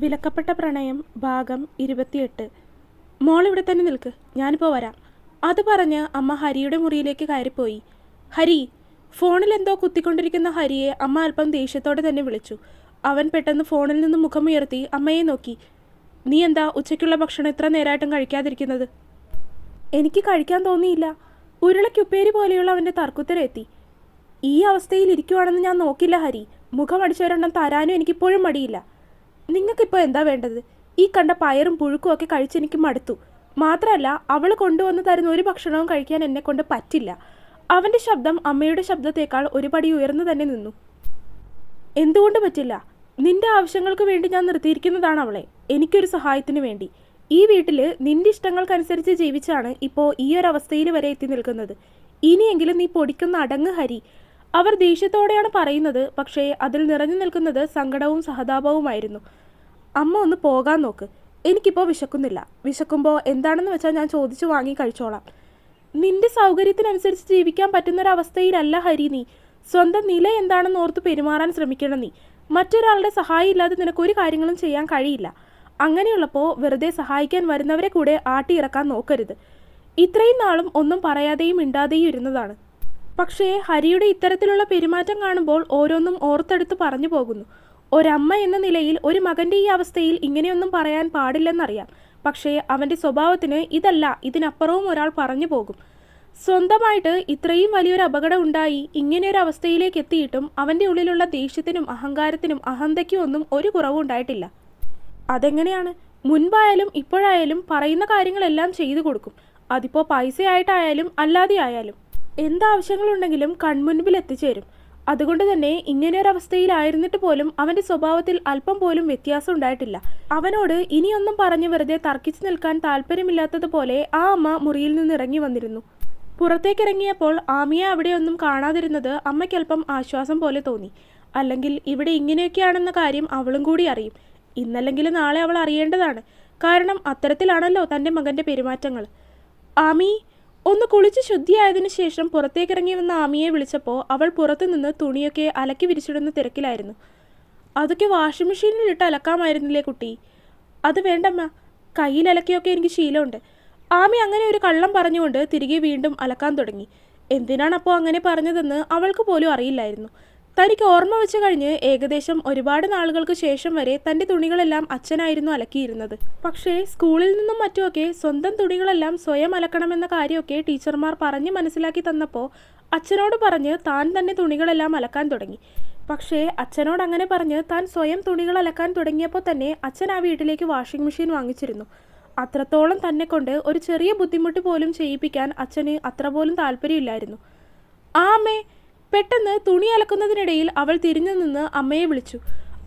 വിലക്കപ്പെട്ട പ്രണയം ഭാഗം ഇരുപത്തിയെട്ട്. മോൾ ഇവിടെ തന്നെ നിൽക്ക്. ഞാനിപ്പോൾ വരാം. അത് പറഞ്ഞ് അമ്മ ഹരിയുടെ മുറിയിലേക്ക് കയറിപ്പോയി. ഹരി ഫോണിൽ എന്തോ കുത്തിക്കൊണ്ടിരിക്കുന്ന ഹരിയെ അമ്മ അല്പം ദേഷ്യത്തോടെ തന്നെ വിളിച്ചു. അവൻ പെട്ടെന്ന് ഫോണിൽ നിന്ന് മുഖമുയർത്തി അമ്മയെ നോക്കി. നീ എന്താ ഉച്ചയ്ക്കുള്ള ഭക്ഷണം ഇത്ര നേരമായിട്ടും കഴിക്കാതിരിക്കുന്നത്? എനിക്ക് കഴിക്കാൻ തോന്നിയില്ല. ഉരുളയ്ക്കുപ്പേരി പോലെയുള്ള അവന്റെ തർക്കുത്തരെത്തി. ഈ അവസ്ഥയിൽ ഇരിക്കുവാണെന്ന് ഞാൻ നോക്കില്ല ഹരി. മുഖം അടിച്ചവരെണ്ണം തരാനും എനിക്കിപ്പോഴും മടിയില്ല. നിങ്ങൾക്കിപ്പോൾ എന്താ വേണ്ടത്? ഈ കണ്ട പയറും പുഴുക്കും ഒക്കെ കഴിച്ച് എനിക്ക് മടുത്തു. മാത്രമല്ല അവൾ കൊണ്ടുവന്ന് തരുന്ന ഒരു ഭക്ഷണവും കഴിക്കാൻ എന്നെ കൊണ്ട് പറ്റില്ല. അവന്റെ ശബ്ദം അമ്മയുടെ ശബ്ദത്തേക്കാൾ ഒരുപടി ഉയർന്നു തന്നെ നിന്നു. എന്തുകൊണ്ട് പറ്റില്ല? നിന്റെ ആവശ്യങ്ങൾക്ക് വേണ്ടി ഞാൻ നിർത്തിയിരിക്കുന്നതാണ് അവളെ. എനിക്കൊരു സഹായത്തിന് വേണ്ടി. ഈ വീട്ടിൽ നിന്റെ ഇഷ്ടങ്ങൾക്കനുസരിച്ച് ജീവിച്ചാണ് ഇപ്പോൾ ഈ ഒരു അവസ്ഥയിൽ വരെ എത്തി നിൽക്കുന്നത്. ഇനിയെങ്കിലും നീ പൊടിക്കുന്ന അടങ്ങ് ഹരി. അവർ ദേഷ്യത്തോടെയാണ് പറയുന്നത് പക്ഷേ അതിൽ നിറഞ്ഞു നിൽക്കുന്നത് സങ്കടവും സഹതാപവുമായിരുന്നു. അമ്മ ഒന്ന് പോകാൻ നോക്ക്. എനിക്കിപ്പോൾ വിശക്കുന്നില്ല. വിശക്കുമ്പോൾ എന്താണെന്ന് വെച്ചാൽ ഞാൻ ചോദിച്ചു വാങ്ങി കഴിച്ചോളാം. നിന്റെ സൗകര്യത്തിനനുസരിച്ച് ജീവിക്കാൻ പറ്റുന്നൊരവസ്ഥയിലല്ല ഹരി നീ. സ്വന്തം നില എന്താണെന്ന് ഓർത്ത് പെരുമാറാൻ ശ്രമിക്കണം നീ. മറ്റൊരാളുടെ സഹായം ഇല്ലാതെ നിനക്ക് ഒരു കാര്യങ്ങളും ചെയ്യാൻ കഴിയില്ല. അങ്ങനെയുള്ളപ്പോൾ വെറുതെ സഹായിക്കാൻ വരുന്നവരെ കൂടെ ആട്ടിയിറക്കാൻ നോക്കരുത്. ഇത്രയും നാളും ഒന്നും പറയാതെയും മിണ്ടാതെയും ഇരുന്നതാണ്. പക്ഷേ ഹരിയുടെ ഇത്തരത്തിലുള്ള പെരുമാറ്റം കാണുമ്പോൾ ഓരോന്നും ഓർത്തെടുത്ത് പറഞ്ഞു പോകുന്നു. ഒരമ്മ എന്ന നിലയിൽ ഒരു മകന്റെ ഈ അവസ്ഥയിൽ ഇങ്ങനെയൊന്നും പറയാൻ പാടില്ലെന്നറിയാം. പക്ഷേ അവന്റെ സ്വഭാവത്തിന് ഇതല്ല ഇതിനപ്പുറവും ഒരാൾ പറഞ്ഞു പോകും. സ്വന്തമായിട്ട് ഇത്രയും വലിയൊരു അപകടം ഉണ്ടായി ഇങ്ങനെയൊരു അവസ്ഥയിലേക്ക് എത്തിയിട്ടും അവന്റെ ഉള്ളിലുള്ള ദേഷ്യത്തിനും അഹങ്കാരത്തിനും അഹന്തയ്ക്കും ഒന്നും ഒരു കുറവും ഉണ്ടായിട്ടില്ല. അതെങ്ങനെയാണ്? മുൻപായാലും ഇപ്പോഴായാലും പറയുന്ന കാര്യങ്ങളെല്ലാം ചെയ്തു കൊടുക്കും. അതിപ്പോൾ പൈസയായിട്ടായാലും അല്ലാതെ ആയാലും എന്താവശ്യങ്ങളുണ്ടെങ്കിലും കൺമുൻപിൽ എത്തിച്ചേരും അതുകൊണ്ട് തന്നെ ഇങ്ങനെയൊരവസ്ഥയിലായിരുന്നിട്ട് പോലും അവന്റെ സ്വഭാവത്തിൽ അല്പം പോലും വ്യത്യാസം ഉണ്ടായിട്ടില്ല. അവനോട് ഇനിയൊന്നും പറഞ്ഞ് വെറുതെ തർക്കിച്ചു നിൽക്കാൻ താല്പര്യമില്ലാത്തതുപോലെ ആ അമ്മ മുറിയിൽ നിന്ന് ഇറങ്ങി വന്നിരുന്നു. പുറത്തേക്കിറങ്ങിയപ്പോൾ ആമിയെ അവിടെയൊന്നും കാണാതിരുന്നത് അമ്മയ്ക്കല്പം ആശ്വാസം പോലെ തോന്നി. അല്ലെങ്കിൽ ഇവിടെ ഇങ്ങനെയൊക്കെയാണെന്ന കാര്യം അവളും കൂടി അറിയും. ഇന്നല്ലെങ്കിൽ നാളെ അവൾ അറിയേണ്ടതാണ്. കാരണം അത്തരത്തിലാണല്ലോ തന്റെ മകന്റെ പെരുമാറ്റങ്ങൾ. ആമി ഒന്ന് കുളിച്ച് ശുദ്ധിയായതിനു ശേഷം പുറത്തേക്കിറങ്ങി വന്ന ആമിയെ വിളിച്ചപ്പോൾ അവൾ പുറത്തുനിന്ന് തുണിയൊക്കെ അലക്കി വിരിച്ചിടുന്ന തിരക്കിലായിരുന്നു. അതൊക്കെ വാഷിംഗ് മെഷീനിൽ ഇട്ട് അലക്കാമായിരുന്നില്ലേ കുട്ടി? അത് വേണ്ടമ്മ. കയ്യിൽ അലക്കിയൊക്കെ എനിക്ക് ശീലമുണ്ട്. ആമി അങ്ങനെ ഒരു കള്ളം പറഞ്ഞുകൊണ്ട് തിരികെ വീണ്ടും അലക്കാൻ തുടങ്ങി. എന്തിനാണ് അപ്പോൾ അങ്ങനെ പറഞ്ഞതെന്ന് അവൾക്ക് പോലും അറിയില്ലായിരുന്നു. തനിക്ക് ഓർമ്മ വെച്ച് കഴിഞ്ഞ് ഏകദേശം ഒരുപാട് നാളുകൾക്ക് ശേഷം വരെ തന്റെ തുണികളെല്ലാം അച്ഛനായിരുന്നു അലക്കിയിരുന്നത്. പക്ഷേ സ്കൂളിൽ നിന്നും മറ്റുമൊക്കെ സ്വന്തം തുണികളെല്ലാം സ്വയം അലക്കണമെന്ന കാര്യമൊക്കെ ടീച്ചർമാർ പറഞ്ഞ് മനസ്സിലാക്കി തന്നപ്പോൾ അച്ഛനോട് പറഞ്ഞ് താൻ തന്നെ തുണികളെല്ലാം അലക്കാൻ തുടങ്ങി. പക്ഷേ അച്ഛനോട് അങ്ങനെ പറഞ്ഞ് താൻ സ്വയം തുണികൾ അലക്കാൻ തുടങ്ങിയപ്പോൾ തന്നെ അച്ഛൻ ആ വീട്ടിലേക്ക് വാഷിംഗ് മെഷീൻ വാങ്ങിച്ചിരുന്നു. അത്രത്തോളം തന്നെ കൊണ്ട് ഒരു ചെറിയ ബുദ്ധിമുട്ട് പോലും ചെയ്യിപ്പിക്കാൻ അച്ഛന് അത്ര പോലും താല്പര്യമില്ലായിരുന്നു. ആ അമ്മേ പെട്ടെന്ന് തുണി അലക്കുന്നതിനിടയിൽ അവൾ തിരിഞ്ഞു നിന്ന് അമ്മയെ വിളിച്ചു.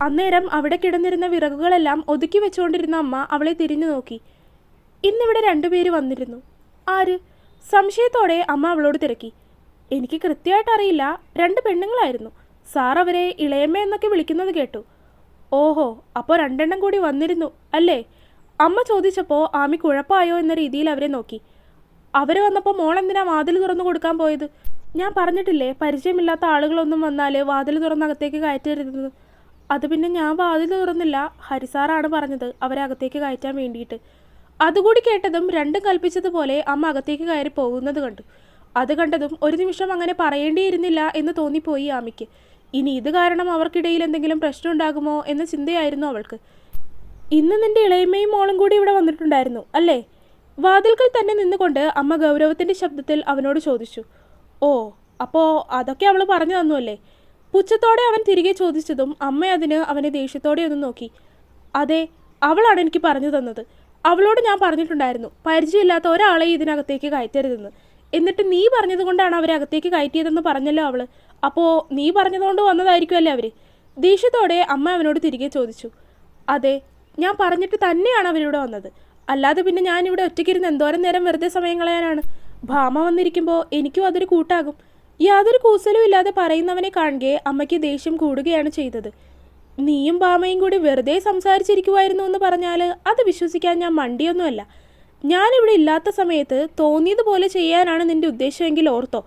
അന്നേരം അവിടെ കിടന്നിരുന്ന വിറകുകളെല്ലാം ഒതുക്കി വെച്ചുകൊണ്ടിരുന്ന അമ്മ അവളെ തിരിഞ്ഞു നോക്കി. ഇന്നിവിടെ രണ്ടുപേര് വന്നിരുന്നു. ആര്? സംശയത്തോടെ അമ്മ അവളോട് തിരക്കി. എനിക്ക് കൃത്യമായിട്ട് അറിയില്ല രണ്ട് പെണ്ണുങ്ങളായിരുന്നു. സാർ അവരെ ഇളയമ്മ എന്നൊക്കെ വിളിക്കുന്നത് കേട്ടു. ഓഹോ അപ്പോൾ രണ്ടെണ്ണം കൂടി വന്നിരുന്നു അല്ലേ? അമ്മ ചോദിച്ചപ്പോൾ ആമി കുഴപ്പമായോ എന്ന രീതിയിൽ അവരെ നോക്കി. അവർ വന്നപ്പോൾ മോൾ എന്തിനാ വാതിൽ തുറന്നു കൊടുക്കാൻ പോയത്? ഞാൻ പറഞ്ഞിട്ടില്ലേ പരിചയമില്ലാത്ത ആളുകളൊന്നും വന്നാൽ വാതിൽ തുറന്ന് അകത്തേക്ക് കയറ്റരുതെന്ന് അത് പിന്നെ ഞാൻ വാതിൽ തുറന്നില്ല ഹരിസാറാണ് പറഞ്ഞത് അവരെ അകത്തേക്ക് കയറ്റാൻ വേണ്ടിയിട്ട്. അതുകൂടി കേട്ടതും രണ്ടും കൽപ്പിച്ചതുപോലെ അമ്മ അകത്തേക്ക് കയറി പോകുന്നത് കണ്ടു. അത് കണ്ടതും ഒരു നിമിഷം അങ്ങനെ പറയേണ്ടിയിരുന്നില്ല എന്ന് തോന്നിപ്പോയി ആമിക്ക് ഇനി ഇത് കാരണം അവർക്കിടയിൽ എന്തെങ്കിലും പ്രശ്നം ഉണ്ടാകുമോ എന്ന ചിന്തയായിരുന്നു അവൾക്ക്. ഇന്ന് നിന്റെ ഇളയമ്മയും മോളും കൂടി ഇവിടെ വന്നിട്ടുണ്ടായിരുന്നു അല്ലേ? വാതിൽക്കൽ തന്നെ നിന്നുകൊണ്ട് അമ്മ ഗൗരവത്തിന്റെ ശബ്ദത്തിൽ അവനോട് ചോദിച്ചു. ഓ അപ്പോൾ അതൊക്കെ അവൾ പറഞ്ഞു തന്നു അല്ലേ പുച്ഛത്തോടെ അവൻ തിരികെ ചോദിച്ചതും അമ്മ അതിന് അവനെ ദേഷ്യത്തോടെ ഒന്ന് നോക്കി. അതെ അവളാണ് എനിക്ക് പറഞ്ഞു തന്നത്. അവളോട് ഞാൻ പറഞ്ഞിട്ടുണ്ടായിരുന്നു പരിചയമില്ലാത്ത ഒരാളെ ഇതിനകത്തേക്ക് കയറ്റരുതെന്ന്. എന്നിട്ട് നീ പറഞ്ഞത് കൊണ്ടാണ് അവരെ അകത്തേക്ക് കയറ്റിയതെന്ന് പറഞ്ഞല്ലോ അവൾ. അപ്പോൾ നീ പറഞ്ഞതുകൊണ്ട് വന്നതായിരിക്കുമല്ലേ അവർ? ദേഷ്യത്തോടെ അമ്മ അവനോട് തിരികെ ചോദിച്ചു. അതെ ഞാൻ പറഞ്ഞിട്ട് തന്നെയാണ് അവരിവിടെ വന്നത്. അല്ലാതെ പിന്നെ ഞാൻ ഇവിടെ ഒറ്റയ്ക്കിരുന്ന് എന്തോരം നേരം വെറുതെ സമയം കളയാനാണ്? ഭാമ വന്നിരിക്കുമ്പോൾ എനിക്കും അതൊരു കൂട്ടാകും. യാതൊരു കൂസലും ഇല്ലാതെ പറയുന്നവനെ കാണുകയെ അമ്മയ്ക്ക് ദേഷ്യം കൂടുകയാണ് ചെയ്തത്. നീയും ഭാമയും കൂടി വെറുതെ സംസാരിച്ചിരിക്കുമായിരുന്നു എന്ന് പറഞ്ഞാൽ അത് വിശ്വസിക്കാൻ ഞാൻ മണ്ടിയൊന്നുമല്ല. ഞാനിവിടെ ഇല്ലാത്ത സമയത്ത് തോന്നിയതുപോലെ ചെയ്യാനാണ് നിന്റെ ഉദ്ദേശമെങ്കിൽ ഓർത്തോ.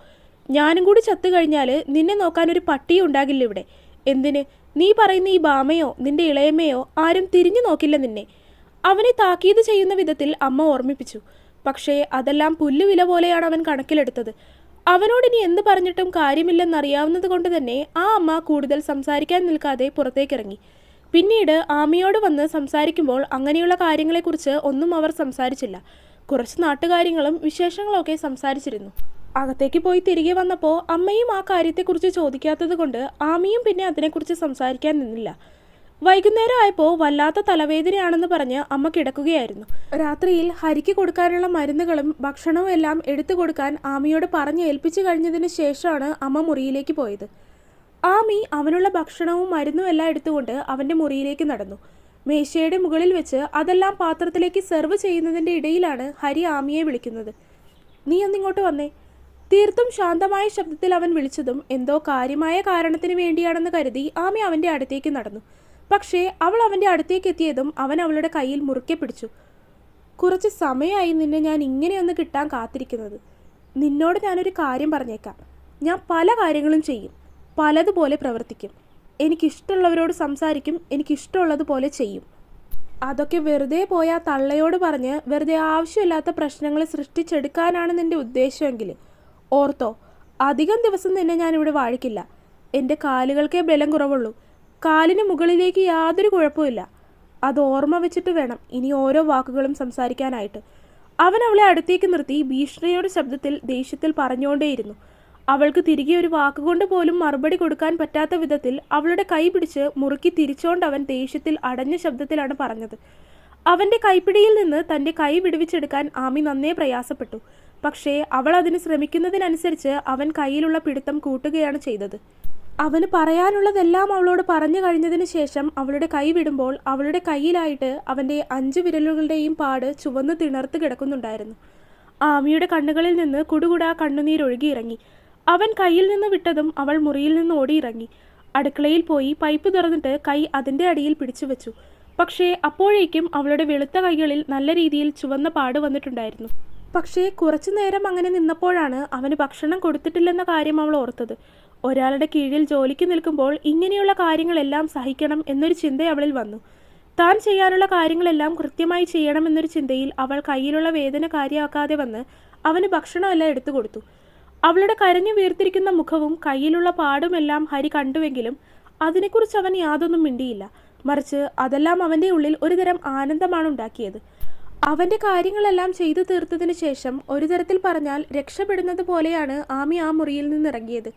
ഞാനും കൂടി ചത്തു കഴിഞ്ഞാൽ നിന്നെ നോക്കാൻ ഒരു പട്ടിയും ഉണ്ടാകില്ല ഇവിടെ. എന്തിന്? നീ പറയുന്ന ഈ ബാമയോ നിന്റെ ഇളയമ്മയോ ആരും തിരിഞ്ഞു നോക്കില്ല നിന്നെ. അവനെ താക്കീത് ചെയ്യുന്ന വിധത്തിൽ അമ്മ ഓർമ്മിപ്പിച്ചു. പക്ഷേ അതെല്ലാം പുല്ലുവില പോലെയാണ് അവൻ കണക്കിലെടുത്തത്. അവനോട് ഇനി എന്ത് പറഞ്ഞിട്ടും കാര്യമില്ലെന്നറിയാവുന്നത് കൊണ്ട് തന്നെ ആ അമ്മ കൂടുതൽ സംസാരിക്കാൻ നിൽക്കാതെ പുറത്തേക്കിറങ്ങി. പിന്നീട് ആമിയോട് വന്ന് സംസാരിക്കുമ്പോൾ അങ്ങനെയുള്ള കാര്യങ്ങളെക്കുറിച്ച് ഒന്നും അവർ സംസാരിച്ചില്ല. കുറച്ച് നാട്ടുകാര്യങ്ങളും വിശേഷങ്ങളൊക്കെ സംസാരിച്ചിരുന്നു. അകത്തേക്ക് പോയി തിരികെ വന്നപ്പോൾ അമ്മയും ആ കാര്യത്തെക്കുറിച്ച് ചോദിക്കാത്തത് കൊണ്ട് ആമിയും പിന്നെ അതിനെക്കുറിച്ച് സംസാരിക്കാൻ നിന്നില്ല. വൈകുന്നേരം ആയപ്പോൾ വല്ലാത്ത തലവേദനയാണെന്ന് പറഞ്ഞ് അമ്മ കിടക്കുകയായിരുന്നു. രാത്രിയിൽ ഹരിക്ക് കൊടുക്കാനുള്ള മരുന്നുകളും ഭക്ഷണവും എല്ലാം എടുത്തു കൊടുക്കാൻ ആമിയോട് പറഞ്ഞ് ഏൽപ്പിച്ചു കഴിഞ്ഞതിന് ശേഷമാണ് അമ്മ മുറിയിലേക്ക് പോയത്. ആമി അവനുള്ള ഭക്ഷണവും മരുന്നും എല്ലാം എടുത്തുകൊണ്ട് അവന്റെ മുറിയിലേക്ക് നടന്നു. മേശയുടെ മുകളിൽ വെച്ച് അതെല്ലാം പാത്രത്തിലേക്ക് സെർവ് ചെയ്യുന്നതിന്റെ ഇടയിലാണ് ഹരി ആമിയെ വിളിക്കുന്നത്. നീ ഒന്നിങ്ങോട്ട് വന്നേ തീർത്തും ശാന്തമായ ശബ്ദത്തിൽ അവൻ വിളിച്ചതും എന്തോ കാര്യമായ കാരണത്തിന് വേണ്ടിയാണെന്ന് കരുതി ആമി അവന്റെ അടുത്തേക്ക് നടന്നു. പക്ഷേ അവൾ അവന്റെ അടുത്തേക്ക് എത്തിയതും അവൻ അവളുടെ കയ്യിൽ മുറുക്കെ പിടിച്ചു. കുറച്ച് സമയമായി നിന്നെ ഞാൻ ഇങ്ങനെയൊന്ന് കിട്ടാൻ കാത്തിരിക്കുന്നത്. നിന്നോട് ഞാനൊരു കാര്യം പറഞ്ഞേക്കാം. ഞാൻ പല കാര്യങ്ങളും ചെയ്യും. പലതുപോലെ പ്രവർത്തിക്കും. എനിക്കിഷ്ടമുള്ളവരോട് സംസാരിക്കും. എനിക്കിഷ്ടമുള്ളതുപോലെ ചെയ്യും. അതൊക്കെ വെറുതെ പോയ തള്ളയോട് പറഞ്ഞ് വെറുതെ ആവശ്യമില്ലാത്ത പ്രശ്നങ്ങൾ സൃഷ്ടിച്ചെടുക്കാനാണ് നിന്റെ ഉദ്ദേശമെങ്കിൽ. ഓർത്തോ അധികം ദിവസം നിന്നെ ഞാനിവിടെ വാഴിക്കില്ല. എന്റെ കാലുകൾക്കേ ബലം കുറവുള്ളൂ. കാലിന് മുകളിലേക്ക് യാതൊരു കുഴപ്പമില്ല അത് ഓർമ്മ വെച്ചിട്ട് വേണം ഇനി ഓരോ വാക്കുകളും സംസാരിക്കാനായിട്ട്. അവൻ അവളെ അടുത്തേക്ക് നിർത്തി ഭീഷണിയുടെ ശബ്ദത്തിൽ ദേഷ്യത്തിൽ പറഞ്ഞുകൊണ്ടേയിരുന്നു. അവൾക്ക് തിരികെ ഒരു വാക്കുകൊണ്ട് പോലും മറുപടി കൊടുക്കാൻ പറ്റാത്ത വിധത്തിൽ അവളുടെ കൈ പിടിച്ച് മുറുക്കി തിരിച്ചോണ്ട് അവൻ ദേഷ്യത്തിൽ അടഞ്ഞ ശബ്ദത്തിലാണ് പറഞ്ഞത്. അവന്റെ കൈപ്പിടിയിൽ നിന്ന് തന്റെ കൈ വിടുവിച്ചെടുക്കാൻ ആമി നന്നേ പ്രയാസപ്പെട്ടു. പക്ഷേ അവൾ അതിന് ശ്രമിക്കുന്നതിനനുസരിച്ച് അവൻ കയ്യിലുള്ള പിടുത്തം കൂട്ടുകയാണ് ചെയ്തത്. അവന് പറയാനുള്ളതെല്ലാം അവളോട് പറഞ്ഞു കഴിഞ്ഞതിന് ശേഷം അവളുടെ കൈ വിടുമ്പോൾ അവളുടെ കയ്യിലായിട്ട് അവന്റെ അഞ്ച് വിരലുകളുടെയും പാട് ചുവന്ന് തിണർത്ത് കിടക്കുന്നുണ്ടായിരുന്നു. ആമിയുടെ കണ്ണുകളിൽ നിന്ന് കുടുകുടാ കണ്ണുനീരൊഴുകിയിറങ്ങി അവൻ കയ്യിൽ നിന്ന് വിട്ടതും അവൾ മുറിയിൽ നിന്ന് ഓടിയിറങ്ങി. അടുക്കളയിൽ പോയി പൈപ്പ് തുറന്നിട്ട് കൈ അതിന്റെ അടിയിൽ പിടിച്ചു വെച്ചു. പക്ഷേ അപ്പോഴേക്കും അവളുടെ വെളുത്ത കൈകളിൽ നല്ല രീതിയിൽ ചുവന്ന പാട് വന്നിട്ടുണ്ടായിരുന്നു. പക്ഷേ കുറച്ചു നേരം അങ്ങനെ നിന്നപ്പോഴാണ് അവന് ഭക്ഷണം കൊടുത്തിട്ടില്ലെന്ന കാര്യം അവൾ ഓർത്തത്. ഒരാളുടെ കീഴിൽ ജോലിക്ക് നിൽക്കുമ്പോൾ ഇങ്ങനെയുള്ള കാര്യങ്ങളെല്ലാം സഹിക്കണം എന്നൊരു ചിന്ത അവളിൽ വന്നു. താൻ ചെയ്യാനുള്ള കാര്യങ്ങളെല്ലാം കൃത്യമായി ചെയ്യണമെന്നൊരു ചിന്തയിൽ അവൾ കയ്യിലുള്ള വേദന കാര്യമാക്കാതെ വന്ന് അവന് ഭക്ഷണമെല്ലാം എടുത്തു കൊടുത്തു. അവളുടെ കരഞ്ഞു വീർത്തിരിക്കുന്ന മുഖവും കയ്യിലുള്ള പാടുമെല്ലാം ഹരി കണ്ടുവെങ്കിലും അതിനെക്കുറിച്ച് അവൻ യാതൊന്നും മിണ്ടിയില്ല. മറിച്ച് അതെല്ലാം അവന്റെ ഉള്ളിൽ ഒരുതരം ആനന്ദമാണ് ഉണ്ടാക്കിയത്. അവന്റെ കാര്യങ്ങളെല്ലാം ചെയ്തു തീർത്തതിന് ശേഷം ഒരു തരത്തിൽ പറഞ്ഞാൽ രക്ഷപ്പെടുന്നത് പോലെയാണ് ആമി ആ മുറിയിൽ നിന്നിറങ്ങിയത്.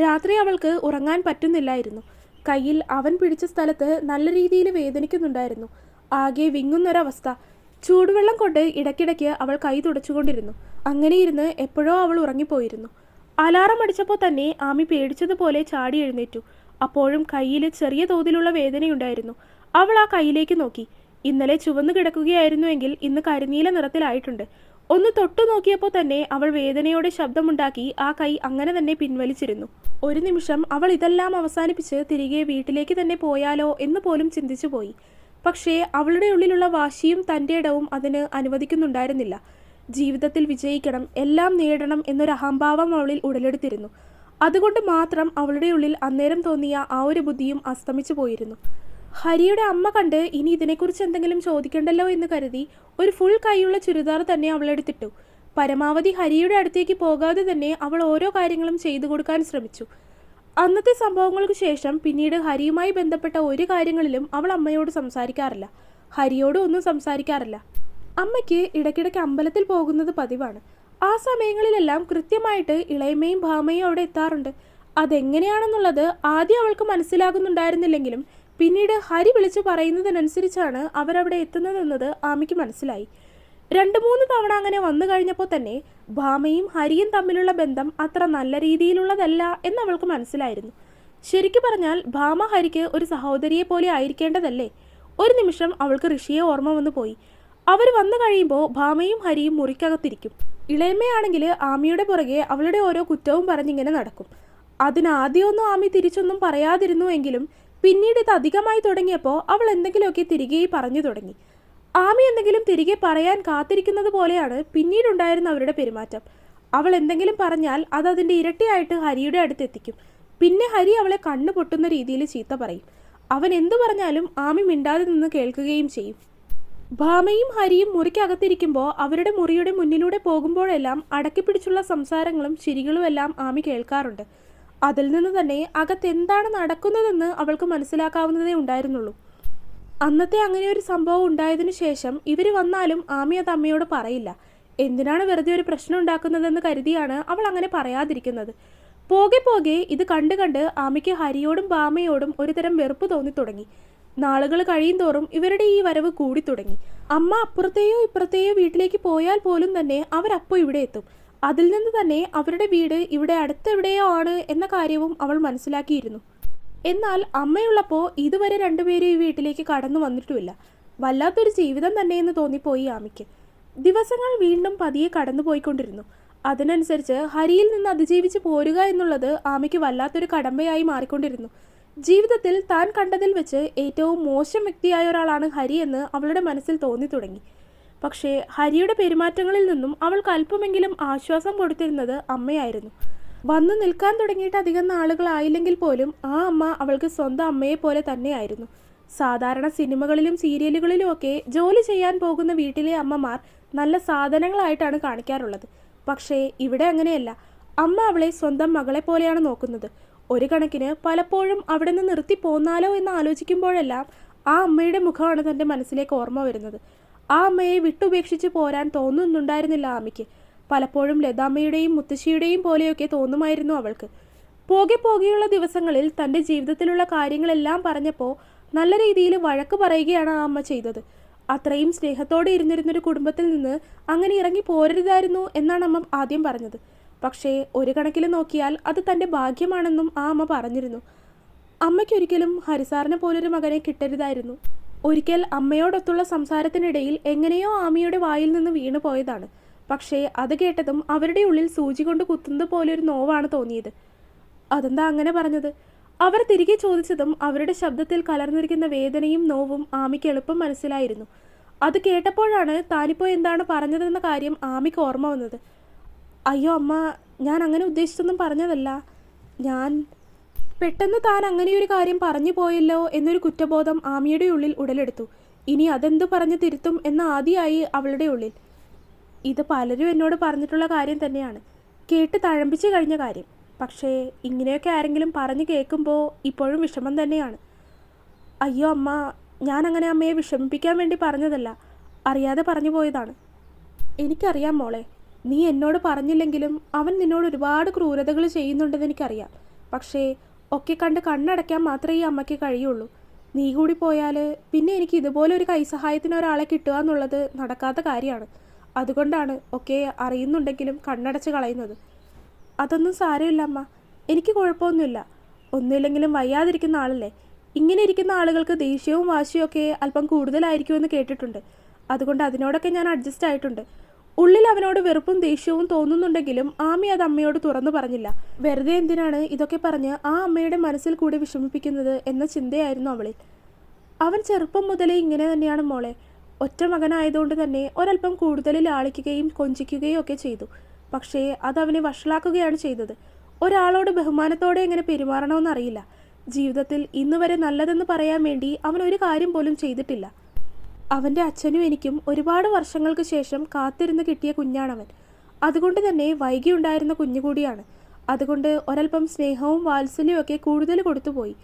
രാത്രി അവൾക്ക് ഉറങ്ങാൻ പറ്റുന്നില്ലായിരുന്നു. കയ്യിൽ അവൻ പിടിച്ച സ്ഥലത്ത് നല്ല രീതിയിൽ വേദനിക്കുന്നുണ്ടായിരുന്നു. ആകെ വിങ്ങുന്നൊരവസ്ഥ. ചൂടുവെള്ളം കൊണ്ട് ഇടയ്ക്കിടയ്ക്ക് അവൾ കൈ തുടച്ചുകൊണ്ടിരുന്നു. അങ്ങനെ ഇരുന്ന് എപ്പോഴോ അവൾ ഉറങ്ങിപ്പോയിരുന്നു. അലാറം അടിച്ചപ്പോൾ തന്നെ ആമി പേടിച്ചതുപോലെ ചാടി എഴുന്നേറ്റു. അപ്പോഴും കയ്യിൽ ചെറിയ തോതിലുള്ള വേദനയുണ്ടായിരുന്നു. അവൾ ആ കൈയിലേക്ക് നോക്കി. ഇന്നലെ ചുവന്നു കിടക്കുകയായിരുന്നുവെങ്കിൽ ഇന്ന് കരിനീല നിറത്തിലായിട്ടുണ്ട്. ഒന്ന് തൊട്ടു നോക്കിയപ്പോൾ തന്നെ അവൾ വേദനയോടെ ശബ്ദമുണ്ടാക്കി ആ കൈ അങ്ങനെ തന്നെ പിൻവലിച്ചിരുന്നു. ഒരു നിമിഷം അവൾ ഇതെല്ലാം അവസാനിപ്പിച്ച് തിരികെ വീട്ടിലേക്ക് തന്നെ പോയാലോ എന്ന് പോലും ചിന്തിച്ചു പോയി. പക്ഷേ അവളുടെ ഉള്ളിലുള്ള വാശിയും തന്റെ ഇടവും അതിന് അനുവദിക്കുന്നുണ്ടായിരുന്നില്ല. ജീവിതത്തിൽ വിജയിക്കണം എല്ലാം നേടണം എന്നൊരു അഹംഭാവം അവളിൽ ഉടലെടുത്തിരുന്നു. അതുകൊണ്ട് മാത്രം അവളുടെ ഉള്ളിൽ അന്നേരം തോന്നിയ ആ ഒരു ബുദ്ധിയും അസ്തമിച്ചു പോയിരുന്നു. ഹരിയുടെ അമ്മ കണ്ട് ഇനി ഇതിനെക്കുറിച്ച് എന്തെങ്കിലും ചോദിക്കണ്ടല്ലോ എന്ന് കരുതി ഒരു ഫുൾ കൈയുള്ള ചുരിദാർ തന്നെ അവളെടുത്തിട്ടു പരമാവധി ഹരിയുടെ അടുത്തേക്ക് പോകാതെ തന്നെ അവൾ ഓരോ കാര്യങ്ങളും ചെയ്തു കൊടുക്കാൻ ശ്രമിച്ചു. അന്നത്തെ സംഭവങ്ങൾക്ക് ശേഷം പിന്നീട് ഹരിയുമായി ബന്ധപ്പെട്ട ഒരു കാര്യങ്ങളിലും അവൾ അമ്മയോട് സംസാരിക്കാറില്ല. ഹരിയോടും ഒന്നും സംസാരിക്കാറില്ല. അമ്മയ്ക്ക് ഇടയ്ക്കിടയ്ക്ക് അമ്പലത്തിൽ പോകുന്നത് പതിവാണ്. ആ സമയങ്ങളിലെല്ലാം കൃത്യമായിട്ട് ഇളയമ്മയും ഭാമയും അവിടെ എത്താറുണ്ട്. അതെങ്ങനെയാണെന്നുള്ളത് ആദ്യം അവൾക്ക് മനസ്സിലാകുന്നുണ്ടായിരുന്നില്ലെങ്കിലും പിന്നീട് ഹരി വിളിച്ചു പറയുന്നതിനനുസരിച്ചാണ് അവരവിടെ എത്തുന്നതെന്നത് ആമയ്ക്ക് മനസ്സിലായി. രണ്ട് മൂന്ന് തവണ അങ്ങനെ വന്നു കഴിഞ്ഞപ്പോൾ തന്നെ ഭാമയും ഹരിയും തമ്മിലുള്ള ബന്ധം അത്ര നല്ല രീതിയിലുള്ളതല്ല എന്നവൾക്ക് മനസ്സിലായിരുന്നു. ശരിക്കു പറഞ്ഞാൽ ഭാമ ഹരിക്ക് ഒരു സഹോദരിയെ പോലെ ആയിരിക്കേണ്ടതല്ലേ? ഒരു നിമിഷം അവൾക്ക് ഋഷിയെ ഓർമ്മ വന്നു പോയി. അവർ വന്നു കഴിയുമ്പോൾ ഭാമയും ഹരിയും മുറിക്കകത്തിരിക്കും. ഇളയമ്മയാണെങ്കിൽ ആമിയുടെ പുറകെ അവളുടെ ഓരോ കുറ്റവും പറഞ്ഞിങ്ങനെ നടക്കും. അതിനാദ്യമൊന്നും ആമി തിരിച്ചൊന്നും പറയാതിരുന്നുവെങ്കിലും പിന്നീട് ഇത് അധികമായി തുടങ്ങിയപ്പോൾ അവൾ എന്തെങ്കിലുമൊക്കെ തിരികെ പറഞ്ഞു തുടങ്ങി. ആമി എന്തെങ്കിലും തിരികെ പറയാൻ കാത്തിരിക്കുന്നത് പോലെയാണ് പിന്നീടുണ്ടായിരുന്ന അവരുടെ പെരുമാറ്റം. അവൾ എന്തെങ്കിലും പറഞ്ഞാൽ അത് അതിന്റെ ഇരട്ടിയായിട്ട് ഹരിയുടെ അടുത്ത് എത്തിക്കും പിന്നെ ഹരി അവളെ കണ്ണു പൊട്ടുന്ന രീതിയിൽ ചീത്ത പറയും. അവൻ എന്തു പറഞ്ഞാലും ആമി മിണ്ടാതെ നിന്ന് കേൾക്കുകയും ചെയ്യും. ഭാമയും ഹരിയും മുറിക്കകത്തിരിക്കുമ്പോൾ അവരുടെ മുറിയുടെ മുന്നിലൂടെ പോകുമ്പോഴെല്ലാം അടക്കിപ്പിടിച്ചുള്ള സംസാരങ്ങളും ചിരികളുമെല്ലാം ആമി കേൾക്കാറുണ്ട്. അതിൽ നിന്ന് തന്നെ അകത്തെന്താണ് നടക്കുന്നതെന്ന് അവൾക്ക് മനസ്സിലാക്കാവുന്നതേ ഉണ്ടായിരുന്നുള്ളൂ. അന്നത്തെ അങ്ങനെ ഒരു സംഭവം ഉണ്ടായതിനു ശേഷം ഇവർ വന്നാലും ആമി അത് അമ്മയോട് പറയില്ല. എന്തിനാണ് വെറുതെ ഒരു പ്രശ്നം ഉണ്ടാക്കുന്നതെന്ന് കരുതിയാണ് അവൾ അങ്ങനെ പറയാതിരിക്കുന്നത്. പോകെ പോകെ ഇത് കണ്ട് കണ്ട് ആമിക്ക് ഹരിയോടും ബാമയോടും ഒരുതരം വെറുപ്പ് തോന്നി തുടങ്ങി നാളുകൾ കഴിയും തോറും ഇവരുടെ ഈ വരവ് കൂടി തുടങ്ങി അമ്മ അപ്പുറത്തെയോ ഇപ്പുറത്തെയോ വീട്ടിലേക്ക് പോയാൽ പോലും തന്നെ അവരപ്പോൾ ഇവിടെ എത്തും. അതിൽ നിന്ന് തന്നെ അവരുടെ വീട് ഇവിടെ അടുത്തെവിടെയോ ആണ് എന്ന കാര്യവും അവൾ മനസ്സിലാക്കിയിരുന്നു. എന്നാൽ അമ്മയുള്ളപ്പോൾ ഇതുവരെ രണ്ടുപേരും ഈ വീട്ടിലേക്ക് കടന്നു വന്നിട്ടുമില്ല. വല്ലാത്തൊരു ജീവിതം തന്നെ എന്ന് തോന്നിപ്പോയി ആമിക്ക്. ദിവസങ്ങൾ വീണ്ടും പതിയെ കടന്നുപോയിക്കൊണ്ടിരുന്നു അതിനനുസരിച്ച് ഹരിയിൽ നിന്ന് അതിജീവിച്ച് പോരുക എന്നുള്ളത് ആമയ്ക്ക് വല്ലാത്തൊരു കടമ്പയായി മാറിക്കൊണ്ടിരുന്നു. ജീവിതത്തിൽ താൻ കണ്ടതിൽ വെച്ച് ഏറ്റവും മോശം വ്യക്തിയായ ഒരാളാണ് ഹരി എന്ന് അവളുടെ മനസ്സിൽ തോന്നി തുടങ്ങി. പക്ഷേ ഹരിയുടെ പെരുമാറ്റങ്ങളിൽ നിന്നും അവൾക്ക് അല്പമെങ്കിലും ആശ്വാസം കൊടുത്തിരുന്നത് അമ്മയായിരുന്നു. വന്നു നിൽക്കാൻ തുടങ്ങിയിട്ട് അധികം നാളുകളായില്ലെങ്കിൽ പോലും ആ അമ്മ അവൾക്ക് സ്വന്തം അമ്മയെ പോലെ തന്നെയായിരുന്നു. സാധാരണ സിനിമകളിലും സീരിയലുകളിലും ഒക്കെ ജോലി ചെയ്യാൻ പോകുന്ന വീട്ടിലെ അമ്മമാർ നല്ല സാധനങ്ങളായിട്ടാണ് കാണിക്കാറുള്ളത്. പക്ഷേ ഇവിടെ അങ്ങനെയല്ല. അമ്മ അവളെ സ്വന്തം മകളെ പോലെയാണ് നോക്കുന്നത്. ഒരു കണക്കിന് പലപ്പോഴും അവിടെ നിന്ന് നിർത്തി പോന്നാലോ എന്ന് ആലോചിക്കുമ്പോഴെല്ലാം ആ അമ്മയുടെ മുഖമാണ് തന്റെ മനസ്സിലേക്ക് ഓർമ്മ വരുന്നത്. ആ അമ്മയെ വിട്ടുപേക്ഷിച്ച് പോരാൻ തോന്നുന്നുണ്ടായിരുന്നില്ല ആമയ്ക്ക്. പലപ്പോഴും ലതാമ്മയുടെയും മുത്തശ്ശിയുടെയും പോലെയൊക്കെ തോന്നുമായിരുന്നു അവൾക്ക്. പോകെ പോകെയുള്ള ദിവസങ്ങളിൽ തന്റെ ജീവിതത്തിലുള്ള കാര്യങ്ങളെല്ലാം പറഞ്ഞപ്പോൾ നല്ല രീതിയിൽ വഴക്ക് പറയുകയാണ് ആ അമ്മ ചെയ്തത്. അത്രയും സ്നേഹത്തോടെ ഇരുന്നിരുന്നൊരു കുടുംബത്തിൽ നിന്ന് അങ്ങനെ ഇറങ്ങി പോരരുതായിരുന്നു എന്നാണ് അമ്മ ആദ്യം പറഞ്ഞത്. പക്ഷേ ഒരു കണക്കിൽ നോക്കിയാൽ അത് തന്റെ ഭാഗ്യമാണെന്നും ആ അമ്മ പറഞ്ഞിരുന്നു. അമ്മയ്ക്കൊരിക്കലും ഹരിസാറിനെ പോലൊരു മകനെ കിട്ടരുതായിരുന്നു. ഒരിക്കൽ അമ്മയോടൊത്തുള്ള സംസാരത്തിനിടയിൽ എങ്ങനെയോ ആമിയുടെ വായിൽ നിന്ന് വീണു പോയതാണ്. പക്ഷേ അത് കേട്ടതും അവരുടെ ഉള്ളിൽ സൂചി കൊണ്ട് കുത്തുന്നത് പോലൊരു നോവാണ് തോന്നിയത്. അതെന്താ അങ്ങനെ പറഞ്ഞത്? അവർ തിരികെ ചോദിച്ചതും അവരുടെ ശബ്ദത്തിൽ കലർന്നിരിക്കുന്ന വേദനയും നോവും ആമിക്ക് എളുപ്പം മനസ്സിലായിരുന്നു. അത് കേട്ടപ്പോഴാണ് താനിപ്പോൾ എന്താണ് പറഞ്ഞതെന്ന കാര്യം ആമിക്ക് ഓർമ്മ വന്നത്. അയ്യോ അമ്മ ഞാൻ അങ്ങനെ ഉദ്ദേശിച്ചൊന്നും പറഞ്ഞതല്ല. ഞാൻ പെട്ടെന്ന് താൻ അങ്ങനെയൊരു കാര്യം പറഞ്ഞു പോയല്ലോ എന്നൊരു കുറ്റബോധം ആമിയുടെ ഉള്ളിൽ ഉടലെടുത്തു. ഇനി അതെന്ത് പറഞ്ഞു തിരുത്തും എന്ന ആദ്യമായി അവളുടെ ഉള്ളിൽ. ഇത് പലരും എന്നോട് പറഞ്ഞിട്ടുള്ള കാര്യം തന്നെയാണ്. കേട്ട് തഴമ്പിച്ച് കഴിഞ്ഞ കാര്യം. പക്ഷേ ഇങ്ങനെയൊക്കെ ആരെങ്കിലും പറഞ്ഞു കേൾക്കുമ്പോൾ ഇപ്പോഴും വിഷമം തന്നെയാണ്. അയ്യോ അമ്മ ഞാൻ അങ്ങനെ അമ്മയെ വിഷമിപ്പിക്കാൻ വേണ്ടി പറഞ്ഞതല്ല. അറിയാതെ പറഞ്ഞു പോയതാണ്. എനിക്കറിയാം മോളെ നീ എന്നോട് പറഞ്ഞില്ലെങ്കിലും അവൻ നിന്നോട് ഒരുപാട് ക്രൂരതകൾ ചെയ്യുന്നുണ്ടെന്ന് എനിക്കറിയാം. പക്ഷേ ഒക്കെ കണ്ട് കണ്ണടയ്ക്കാൻ മാത്രമേ ഈ അമ്മയ്ക്ക് കഴിയുള്ളൂ. നീ കൂടി പോയാൽ പിന്നെ എനിക്ക് ഇതുപോലെ ഒരു കൈസഹായത്തിന് ഒരാളെ കിട്ടുക എന്നുള്ളത് നടക്കാത്ത കാര്യമാണ്. അതുകൊണ്ടാണ് ഒക്കെ അറിയുന്നുണ്ടെങ്കിലും കണ്ണടച്ച് കളയുന്നത്. അതൊന്നും സാരമില്ല അമ്മ എനിക്ക് കുഴപ്പമൊന്നുമില്ല. ഒന്നുമില്ലെങ്കിലും വയ്യാതിരിക്കുന്ന ആളല്ലേ? ഇങ്ങനെ ഇരിക്കുന്ന ആളുകൾക്ക് ദേഷ്യവും വാശിയും ഒക്കെ അല്പം കൂടുതലായിരിക്കുമെന്ന് കേട്ടിട്ടുണ്ട്. അതുകൊണ്ട് അതിനോടൊക്കെ ഞാൻ അഡ്ജസ്റ്റ് ആയിട്ടുണ്ട്. ഉള്ളിൽ അവനോട് വെറുപ്പും ദേഷ്യവും തോന്നുന്നുണ്ടെങ്കിലും ആമി അത് അമ്മയോട് തുറന്നു പറഞ്ഞില്ല. വെറുതെ എന്തിനാണ് ഇതൊക്കെ പറഞ്ഞ് ആ അമ്മയുടെ മനസ്സിൽ കൂടി വിഷമിപ്പിക്കുന്നത് എന്ന ചിന്തയായിരുന്നു അവളിൽ. അവൻ ചെറുപ്പം മുതലേ ഇങ്ങനെ തന്നെയാണ് മോളെ. ഒറ്റ മകനായതുകൊണ്ട് തന്നെ ഒരല്പം കൂടുതൽ ലാളിക്കുകയും കൊഞ്ചിക്കുകയും ഒക്കെ ചെയ്തു. പക്ഷേ അത് അവനെ വഷളാക്കുകയാണ് ചെയ്തത്. ഒരാളോട് ബഹുമാനത്തോടെ എങ്ങനെ പെരുമാറണമെന്നറിയില്ല. ജീവിതത്തിൽ ഇന്ന് വരെ നല്ലതെന്ന് പറയാൻ വേണ്ടി അവൻ ഒരു കാര്യം പോലും ചെയ്തിട്ടില്ല. അവന്റെ അച്ഛനും എനിക്കും ഒരുപാട് വർഷങ്ങൾക്ക് ശേഷം കാത്തിരുന്ന് കിട്ടിയ കുഞ്ഞാണവൻ. അതുകൊണ്ട് തന്നെ വൈകിയുണ്ടായിരുന്ന കുഞ്ഞുകൂടിയാണ് അതുകൊണ്ട് ഒരൽപ്പം സ്നേഹവും വാത്സല്യവും ഒക്കെ കൂടുതൽ കൊടുത്തുപോയി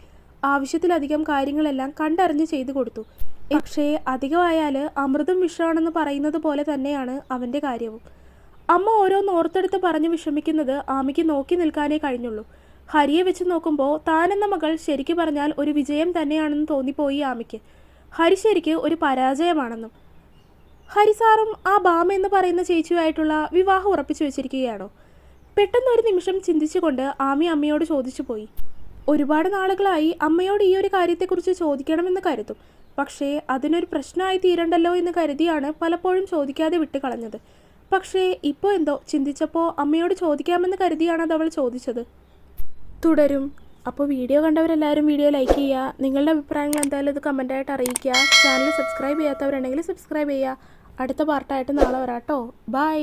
ആവശ്യത്തിലധികം കാര്യങ്ങളെല്ലാം കണ്ടറിഞ്ഞ് ചെയ്തു കൊടുത്തു. പക്ഷേ അധികമായാൽ അമൃതും വിഷമാണെന്ന് പറയുന്നത് പോലെ തന്നെയാണ് അവന്റെ കാര്യവും. അമ്മ ഓരോന്ന് ഓർത്തെടുത്ത് പറഞ്ഞ് വിഷമിക്കുന്നത് ആമയ്ക്ക് നോക്കി നിൽക്കാനേ കഴിഞ്ഞുള്ളൂ. ഹരിയെ വെച്ച് നോക്കുമ്പോൾ താനെന്ന മകൾ ശരിക്കു പറഞ്ഞാൽ ഒരു വിജയം തന്നെയാണെന്ന് തോന്നിപ്പോയി ആമിക്ക് ഹരി ശരിക്ക് ഒരു പരാജയമാണെന്നും. ഹരിസാറും ആ ബാമ എന്ന് പറയുന്ന ചേച്ചിയുമായിട്ടുള്ള വിവാഹം ഉറപ്പിച്ചു വെച്ചിരിക്കുകയാണോ? പെട്ടെന്ന് ഒരു നിമിഷം ചിന്തിച്ചുകൊണ്ട് ആമി അമ്മയോട് ചോദിച്ചു പോയി. ഒരുപാട് നാളുകളായി അമ്മയോട് ഈ ഒരു കാര്യത്തെക്കുറിച്ച് ചോദിക്കണമെന്ന് കരുതും. പക്ഷേ അതിനൊരു പ്രശ്നമായി തീരണ്ടല്ലോ എന്ന് കരുതിയാണ് പലപ്പോഴും ചോദിക്കാതെ വിട്ട് കളഞ്ഞത് പക്ഷേ ഇപ്പോൾ എന്തോ ചിന്തിച്ചപ്പോൾ അമ്മയോട് ചോദിക്കാമെന്ന് കരുതിയാണ് അത് അവൾ ചോദിച്ചത്. തുടരും. അപ്പോൾ വീഡിയോ കണ്ടവരെല്ലാവരും വീഡിയോ ലൈക്ക് ചെയ്യുക. നിങ്ങളുടെ അഭിപ്രായങ്ങൾ എന്തായാലും ഇത് കമന്റായിട്ട് അറിയിക്കുക. ചാനൽ സബ്സ്ക്രൈബ് ചെയ്യാത്തവരുണ്ടെങ്കിൽ സബ്സ്ക്രൈബ് ചെയ്യുക. അടുത്ത പാർട്ടായിട്ട് നാളെ വരാം കേട്ടോ. ബൈ